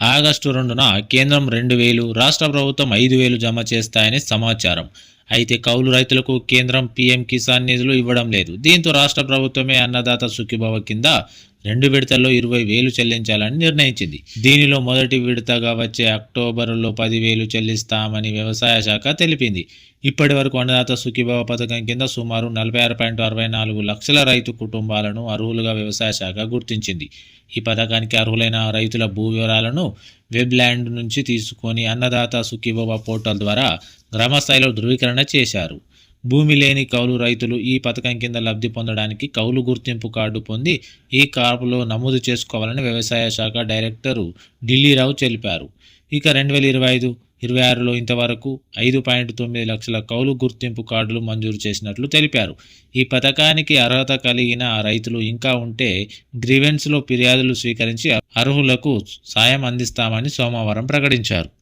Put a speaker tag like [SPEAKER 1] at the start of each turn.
[SPEAKER 1] August రెండున కేంద్రం రెండు వేలు రాష్ట్ర ప్రభుత్వం ఐదు వేలు జమ చేస్తాయని సమాచారం. అయితే కౌలు రైతులకు కేంద్రం పీఎం కిసాన్ నిధులు ఇవ్వడం లేదు. దీంతో రాష్ట్ర ప్రభుత్వమే అన్నదాత సుఖీభవ కింద రెండు విడతల్లో ఇరవై వేలు చెల్లించాలని నిర్ణయించింది. దీనిలో మొదటి విడతగా వచ్చే అక్టోబరులో పదివేలు చెల్లిస్తామని వ్యవసాయ శాఖ తెలిపింది. ఇప్పటి వరకు అన్నదాత సుఖీభవ పథకం కింద సుమారు నలభై ఆరు పాయింట్ అరవై నాలుగు లక్షల రైతు కుటుంబాలను అర్హులుగా వ్యవసాయ శాఖ గుర్తించింది. ఈ పథకానికి అర్హులైన రైతుల భూ వివరాలను వెబ్ ల్యాండ్ నుంచి తీసుకొని అన్నదాత సుఖీభవ పోర్టల్ ద్వారా గ్రామస్థాయిలో ధృవీకరణ చేశారు. భూమి లేని కౌలు రైతులు ఈ పథకం కింద లబ్ధి పొందడానికి కౌలు గుర్తింపు కార్డు పొంది ఈ కార్డులో నమోదు చేసుకోవాలని వ్యవసాయ శాఖ డైరెక్టరు ఢిల్లీరావు తెలిపారు. ఇక రెండు వేల ఇరవై ఐదు ఇరవై ఆరులో ఇంతవరకు ఐదు పాయింట్ తొమ్మిది లక్షల కౌలు గుర్తింపు కార్డులు మంజూరు చేసినట్లు తెలిపారు. ఈ పథకానికి అర్హత కలిగిన రైతులు ఇంకా ఉంటే గ్రీవెన్స్లో ఫిర్యాదులు స్వీకరించి అర్హులకు సాయం అందిస్తామని సోమవారం ప్రకటించారు.